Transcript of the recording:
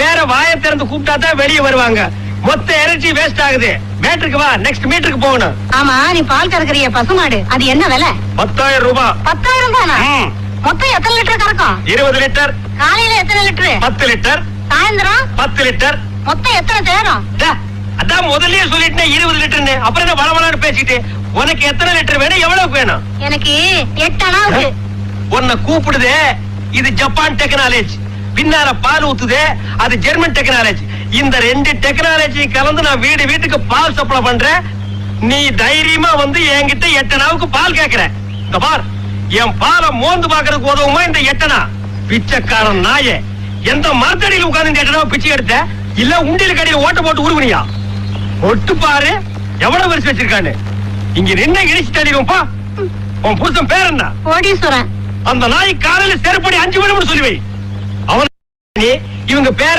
பேரை வாயை திறந்து கூப்பிட்டா தான் வெளியே வருவாங்க. மொத்த எனர்ஜி வேஸ்ட் ஆகுது. மேட்ருக்கு வா நெக்ஸ்ட் மீட்டருக்கு போகணும். ஆமா நீ பால் கறக்குறிய பசுமாடு அது என்ன விலை? பத்தாயிரம் ரூபாய் பத்தாயிரம் தானா. மொத்தம் எத்தனை லிட்டர் கறக்கும்? இருபது லிட்டர். காலையில எத்தனை லிட்டரு? பத்து லிட்டர். சாயந்தரம்? பத்து லிட்டர். மொத்தம் எத்தனை தேரும்? அதான் முதல்லயே சொல்லிட்டேன் இருபது லிட்டர்னு. அப்புறம் என்ன வளவளான்னு பேசிட்டு உனக்கு எத்தனை லிட்டர் வேணும் எவ்வளவு வேணும்? எனக்கு எட்டு அணாவுக்கு உன்னை கூப்பிடுதே இது ஜப்பான் டெக்னாலஜி பின்னால பால் ஊத்துதே அது ஜெர்மன் டெக்னாலஜி இந்த ரெண்டு டெக்னாலஜி கலந்து நான் வீடு வீட்டுக்கு பால் சப்ளை பண்றேன். நீ தைரியமா வந்து என்கிட்ட எட்டனாவுக்கு பால் கேக்குற. இந்த பார் என் பாலை மோந்து பாக்குறதுக்கு உதவுமா இந்த எட்டனா? பிச்சைக்காரன் நாயே எந்த மரத்தடியில் உட்கார்ந்து இந்த எட்டனாவை பிச்சை எடுத்த? இல்ல உண்டியல் கடையில் ஓட்ட போட்டு உருவனியா? ஒட்டு பாரு எவ்வளவு வருஷம் வச்சிருக்கான்னு. இங்க நின்று இடிச்சு தள்ளிடுவோம்ப்பா உன் புருஷன் பேர் என்ன? கோடீஸ்வரன். அந்த நாய் காலையில செருப்படி அஞ்சு மணி சொல்லி வை. இவங்க பேர